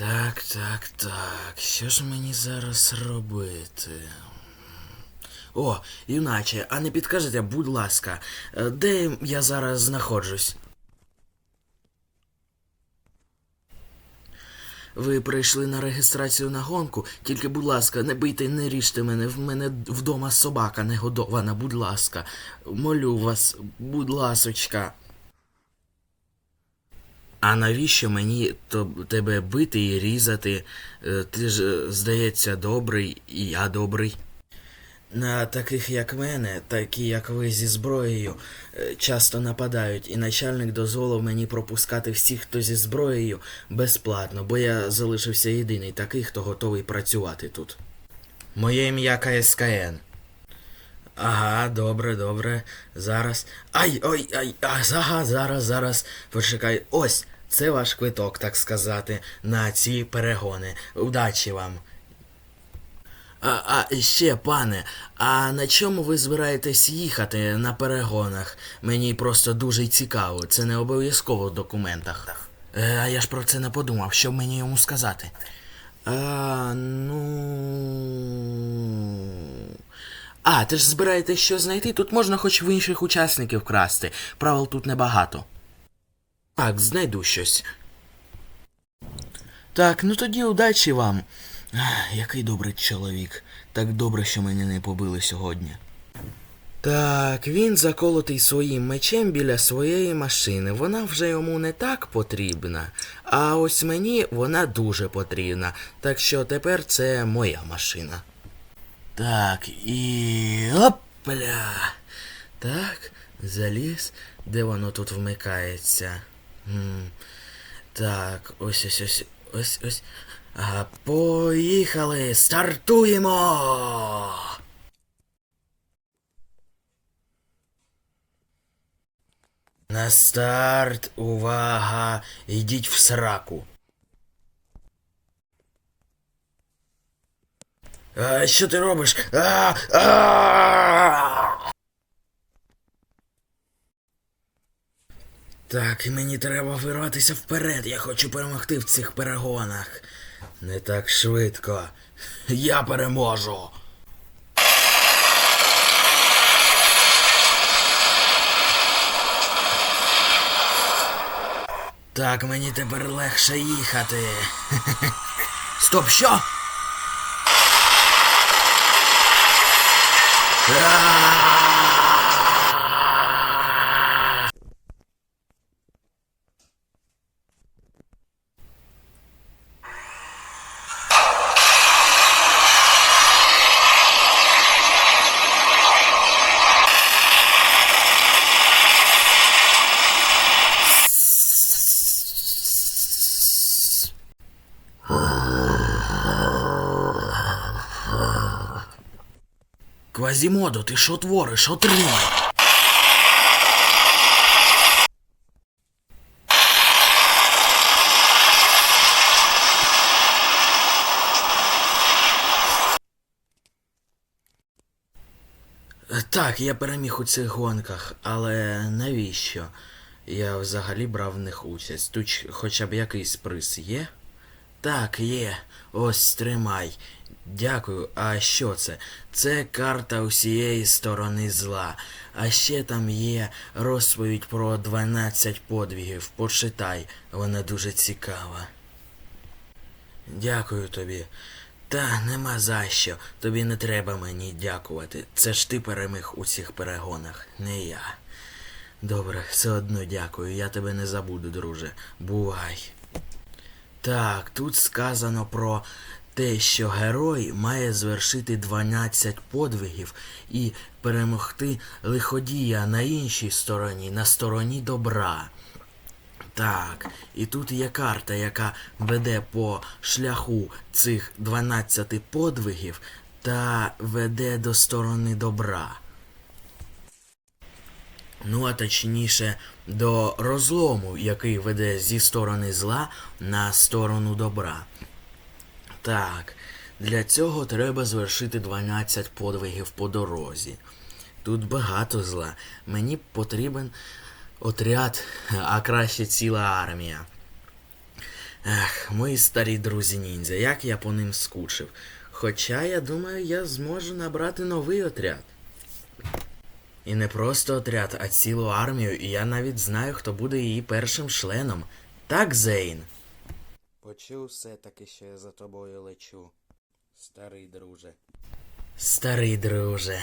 Так, так, так. Що ж мені зараз робити? О, юначе, а не підкажете, будь ласка, е, де я зараз знаходжусь? Ви прийшли на реєстрацію на гонку, тільки, будь ласка, не бийте, не ріжте мене. В мене вдома собака не годована, будь ласка. Молю вас, будь ласочка. А навіщо мені тебе бити і різати? Е, Ти ж, е, здається, добрий, і я добрий. На таких, як мене, такі, як ви зі зброєю, е, часто нападають, і начальник дозволив мені пропускати всіх, хто зі зброєю, безплатно, бо я залишився єдиний такий, хто готовий працювати тут. Моє ім'я КСКН. Ага, добре, добре. Зараз. Ай, ой, ай, ага, зараз, зараз. Почекай. Ось, це ваш квиток, так сказати, на ці перегони. Удачі вам. А, а ще, пане, а на чому ви збираєтесь їхати на перегонах? Мені просто дуже цікаво, це не обов'язково в документах. Е, а я ж про це не подумав, що мені йому сказати. А, ну. А, ти ж збираєтесь що знайти? Тут можна хоч в інших учасників красти. Правил тут небагато. Так, знайду щось. Так, ну тоді удачі вам. Ах, який добрий чоловік. Так добре, що мене не побили сьогодні. Так, він заколотий своїм мечем біля своєї машини. Вона вже йому не так потрібна. А ось мені вона дуже потрібна. Так що тепер це моя машина. Так, і. Опля. Так, заліз. Де воно тут вмикається? М, Так, ось ось ось ось ось. Ага, поїхали! Стартуємо! На старт, увага! Йдіть в сраку. А, що ти робиш? А, а! Так, мені треба вирватися вперед. Я хочу перемогти в цих перегонах. Не так швидко. Я переможу. Так, мені тепер легше їхати. Стоп, що? Квазімодо, ти що твориш? Отримай! Так, я переміг у цих гонках, але навіщо? Я взагалі брав в них участь. Тут хоча б якийсь приз є? Так, є. Ось тримай. Дякую. А що це? Це карта усієї сторони зла. А ще там є розповідь про 12 подвігів. Почитай, вона дуже цікава. Дякую тобі. Та нема за що. Тобі не треба мені дякувати. Це ж ти переміг у цих перегонах, не я. Добре, все одно дякую. Я тебе не забуду, друже. Бувай. Так, тут сказано про те, що герой має звершити 12 подвигів і перемогти лиходія на іншій стороні, на стороні добра. Так, і тут є карта, яка веде по шляху цих 12 подвигів та веде до сторони добра. Ну, а точніше, до розлому, який веде зі сторони зла на сторону добра. Так, для цього треба звершити 12 подвигів по дорозі. Тут багато зла. Мені потрібен отряд, а краще ціла армія. Ах, мої старі друзі ніндзя, як я по ним скучив. Хоча я думаю, я зможу набрати новий отряд. І не просто отряд, а цілу армію, і я навіть знаю, хто буде її першим членом. Так, Зейн? Почув все таки, що я за тобою лечу. Старий друже. Старий друже.